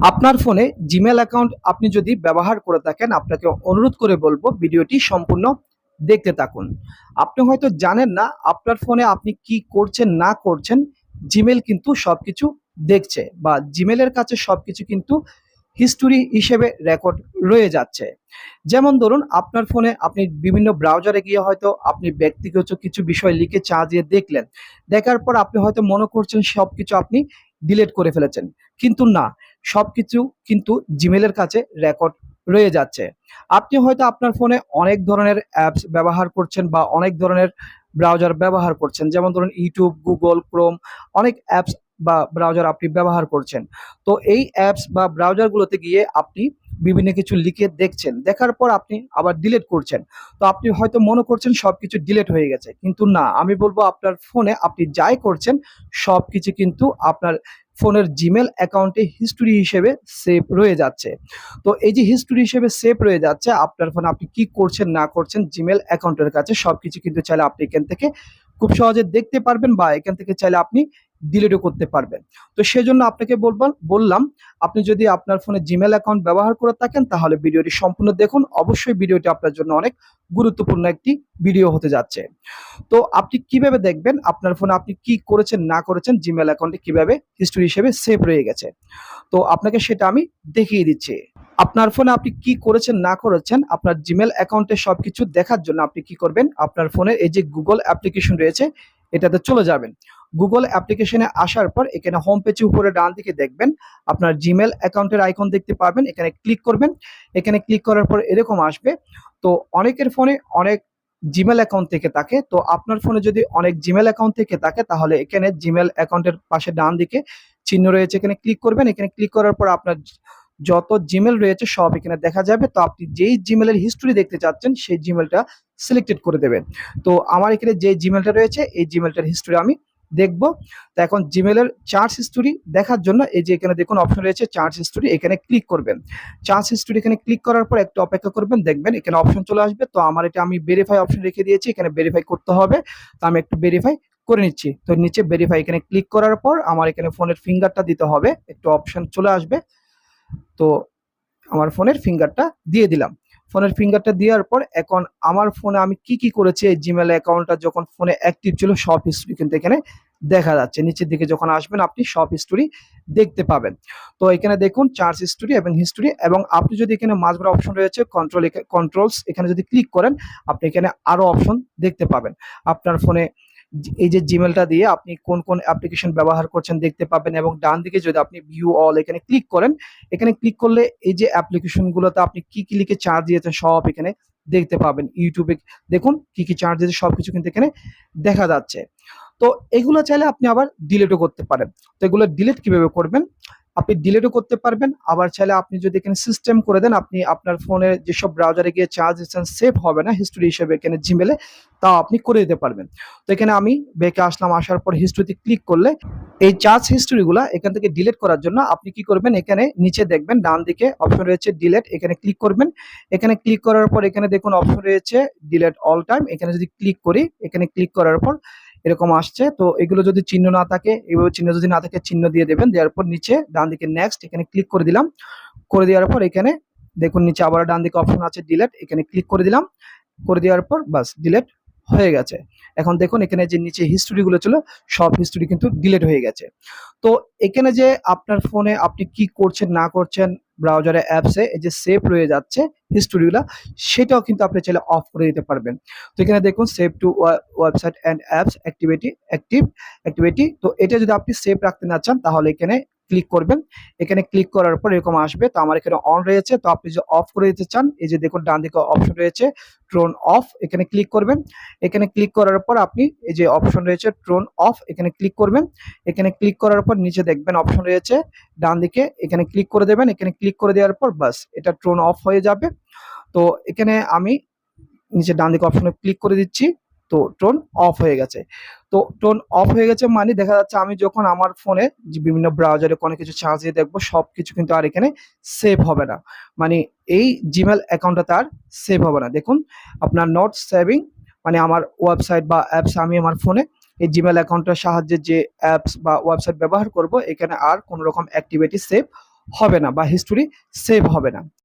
আপনার ফোনে Gmail account আপনি যদি ব্যবহার করে থাকেন, আপনাকে অনুরোধ করে বলব ভিডিওটি সম্পূর্ণ দেখতে থাকুন। আপনি হয়তো জানেন না আপনার ফোনে আপনি কি করছেন, না করছেন, জিমেল কিন্তু সব কিছু দেখছে বা জিমেলের কাছে সব কিছু কিন্তু হিস্টোরি হিসেবে রেকর্ড রয়ে যাচ্ছে। যেমন ধরুন, আপনার ফোনে আপনি বিভিন্ন ব্রাউজারে গিয়ে হয়তো আপনি ব্যক্তিগত কিছু বিষয় লিখে চা দিয়ে দেখলেন। দেখার পর আপনি হয়তো মনে করছেন সবকিছু আপনি ডিলিট করে ফেলেছেন। কিন্তু না সবকিছু কিন্তু জিমেলের কাছে রেকর্ড রয়ে যাচ্ছে। আপনি হয়তো আপনার ফোনে অনেক ধরনের অ্যাপস ব্যবহার করছেন বা অনেক ধরনের ব্রাউজার ব্যবহার করছেন। যেমন ধরুন ইউটিউব গুগল ক্রোম অনেক অ্যাপস বা ব্রাউজার আপনি ব্যবহার করছেন। তো এই অ্যাপস বা ব্রাউজারগুলোতে গিয়ে আপনি বিভিন্ন কিছু লিখে দেখছেন। দেখার পর আপনি আবার ডিলেট করছেন। তো আপনি হয়তো মনে করছেন সব কিছু ডিলেট হয়ে গেছে। কিন্তু না, আমি বলব আপনার ফোনে আপনি যাই করছেন সব কিছু কিন্তু আপনার ফোনের জিমেল অ্যাকাউন্টে হিস্টোরি হিসেবে সেভ রয়ে যাচ্ছে। তো এই যে হিস্টোরি হিসেবে সেভ রয়ে যাচ্ছে, আপনার ফোনে আপনি কি করছেন, না করছেন, জিমেল অ্যাকাউন্টের কাছে সবকিছু কিন্তু চাইলে আপনি এখান থেকে খুব সহজে দেখতে পারবেন বা এখান থেকে চাইলে আপনি ডিলিটও করতে পারবেন। তো সেজন্য আপনাকে বলব, বললাম, আপনি যদি আপনার ফোনে জিমেল অ্যাকাউন্ট ব্যবহার করে থাকেন, তাহলে ভিডিওটি সম্পূর্ণ দেখুন। অবশ্যই ভিডিওটি আপনার জন্য অনেক গুরুত্বপূর্ণ একটি ভিডিও হতে যাচ্ছে। তো আপনি কীভাবে দেখবেন, আপনার ফোনে আপনি কি করেছেন, না করেছেন জিমেল অ্যাকাউন্টে কীভাবে হিস্টোরি হিসেবে সেভ রয়ে গেছে? তো আপনাকে সেটা আমি দেখিয়ে দিচ্ছি। আপনার ফোনে আপনি কি করেছেন, না করেছেন, আপনার জিমেল অ্যাকাউন্টে সবকিছু দেখার জন্য আপনি কি করবেন, আপনার ফোনের এই যে গুগল অ্যাপ্লিকেশন রয়েছে, এটাতে চলে যাবেন। গুগল অ্যাপ্লিকেশনে আসার পর এখানে হোম পেজে উপরে ডান দিকে দেখবেন, আপনার জিমেল অ্যাকাউন্টের আইকন দেখতে পাবেন, এখানে ক্লিক করবেন, এখানে ক্লিক করার পর এরকম আসবে। তো অনেকের ফোনে অনেক জিমেল অ্যাকাউন্ট থেকে থাকে, তো আপনার ফোনে যদি অনেক জিমেল অ্যাকাউন্ট থেকে থাকে, তাহলে এখানে জিমেল অ্যাকাউন্টের পাশে ডান দিকে চিহ্ন রয়েছে, এখানে ক্লিক করবেন, এখানে ক্লিক করার পর আপনার যত জিমেল রয়েছে সব এখানে দেখা যাবে। তো আপনি যেই জিমেলের হিস্টোরি দেখতে চাচ্ছেন, সেই জিমেলটা সিলেক্টেড করে দেবেন। তো আমার এখানে যে জিমেলটা রয়েছে, এই জিমেলটার হিস্টোরি আমি দেখব। তো এখন জিমেলের চার্জ হিস্টোরি দেখার জন্য এই যে এখানে দেখুন অপশন রয়েছে চার্জ হিস্টোরি এখানে ক্লিক করবেন। চার্জ হিস্টোরি এখানে ক্লিক করার পর একটু অপেক্ষা করবেন, দেখবেন এখানে অপশন চলে আসবে। তো আমার এটা আমি ভেরিফাই অপশন রেখে দিয়েছি, এখানে ভেরিফাই করতে হবে। তো আমি একটু ভেরিফাই করে নিচ্ছি। তো নিচে ভেরিফাই এখানে ক্লিক করার পর আমার এখানে ফোনের ফিঙ্গারটা দিতে হবে। একটু অপশন চলে আসবে। তো আমার ফোনের ফিঙ্গারটা দিয়ে দিলাম। ফোনের ফিঙ্গারটা দেওয়ার পর এখন আমার ফোনে আমি কি কি করেছি এই জিমেল অ্যাকাউন্টটা যখন ফোনে অ্যাক্টিভ ছিল সব হিস্ট্রি কিন্তু এখানে দেখা যাচ্ছে। নিচের দিকে যখন আসবেন আপনি সব হিস্টোরি দেখতে পাবেন। তো এখানে দেখুন চার্জ হিস্টোরি এবং হিস্টোরি এবং আপনি যদি এখানে মাঝবার অপশন রয়েছে কন্ট্রোল কন্ট্রোলস এখানে যদি ক্লিক করেন, আপনি এখানে আরও অপশন দেখতে পাবেন। আপনার ফোনে এই যে জিমেলটা দিয়ে আপনি কোন কোন অ্যাপ্লিকেশন ব্যবহার করছেন দেখতে পাবেন এবং ডান দিকে যদি আপনি ভিউ অল এখানে ক্লিক করেন, এখানে ক্লিক করলে এই যে অ্যাপ্লিকেশনগুলোতে আপনি কি কি লিখে চার্জ দিয়েছেন সব এখানে দেখতে পাবেন। ইউটিউবে দেখুন কি কি চার্জ দিয়েছে সব কিছু কিন্তু এখানে দেখা যাচ্ছে। তো এগুলো চাইলে আপনি আবার ডিলিটও করতে পারেন। তো এগুলো ডিলিট কীভাবে করবেন? আপনি ডিলেটও করতে পারবেন। আবার চাইলে আপনি যদি এখানে সিস্টেম করে দেন, আপনি আপনার ফোনে যেসব ব্রাউজারে গিয়ে চার্জ দিচ্ছেন সেভ হবে না হিস্টোরি হিসেবে এখানে জিমেলে তাও আপনি করে দিতে পারবেন। তো এখানে আমি বেকে আসলাম, আসার পর হিস্টোরিতে ক্লিক করলে, এই চার্জ হিস্টোরিগুলো এখান থেকে ডিলেট করার জন্য আপনি কি করবেন, এখানে নিচে দেখবেন, ডান দিকে অপশন রয়েছে ডিলেট এখানে ক্লিক করবেন। এখানে ক্লিক করার পর এখানে দেখুন অপশন রয়েছে ডিলেট অল টাইম এখানে যদি ক্লিক করি, এখানে ক্লিক করার পর এরকম আসছে। তো এগুলো যদি চিহ্ন না থাকে, এইভাবে চিহ্ন যদি না থাকে, চিহ্ন দিয়ে দেবেন। দেওয়ার পর নিচে ডান দিকে নেক্সট এখানে ক্লিক করে দিলাম। করে দেওয়ার পর এখানে দেখুন নিচে আবার ডান দিকে অপশন আছে ডিলেট এখানে ক্লিক করে দিলাম। করে দেওয়ার পর বাস ডিলেট হয়ে গেছে। এখন দেখুন এখানে যে নিচে হিস্টোরিগুলো ছিল, সব হিস্টোরি কিন্তু ডিলেট হয়ে গেছে। তো এখানে যে আপনার ফোনে আপনি কি করছেন, না করছেন ব্রাউজারে অ্যাপসে এই যে সেভ রয়ে যাচ্ছে হিস্টোরিগুলো সেটাও কিন্তু আপনি চাইলে অফ করে দিতে পারবেন। তো এখানে দেখুন save to website and apps activity active activity তো এটা যদি আপনি সেভ রাখতে না চান, তাহলে এখানে ক্লিক করবেন। এখানে ক্লিক করার পর এরকম আসবে। তো আমার এখানে অন রয়েছে। তো আপনি যে অফ করে দিতে চান, এই যে দেখুন, ডান দিকে অপশন রয়েছে ট্রোন অফ এখানে ক্লিক করবেন। এখানে ক্লিক করার পর আপনি এই যে অপশন রয়েছে ট্রোন অফ এখানে ক্লিক করবেন। এখানে ক্লিক করার পর নিচে দেখবেন অপশন রয়েছে, ডান দিকে এখানে ক্লিক করে দেবেন। এখানে ক্লিক করে দেওয়ার পর বাস এটা ট্রোন অফ হয়ে যাবে। তো এখানে আমি নিচে ডান দিকে অপশনে ক্লিক করে দিচ্ছি। তো টোন অফ হয়ে গেছে। তো টোন অফ হয়ে গেছে মানে দেখা যাচ্ছে আমি যখন আমার ফোনে বিভিন্ন ব্রাউজারে কোনো কিছু চার্জ দিয়ে দেখব সব কিছু কিন্তু আর এখানে সেভ হবে না। মানে এই জিমেল অ্যাকাউন্টটা তার সেভ হবে না। দেখুন, আপনার নট সেভিং মানে আমার ওয়েবসাইট বা অ্যাপস আমি আমার ফোনে এই জিমেল অ্যাকাউন্টের সাহায্যে যে অ্যাপস বা ওয়েবসাইট ব্যবহার করব, এখানে আর কোনো রকম অ্যাক্টিভিটি সেভ হবে না বা হিস্টোরি সেভ হবে না।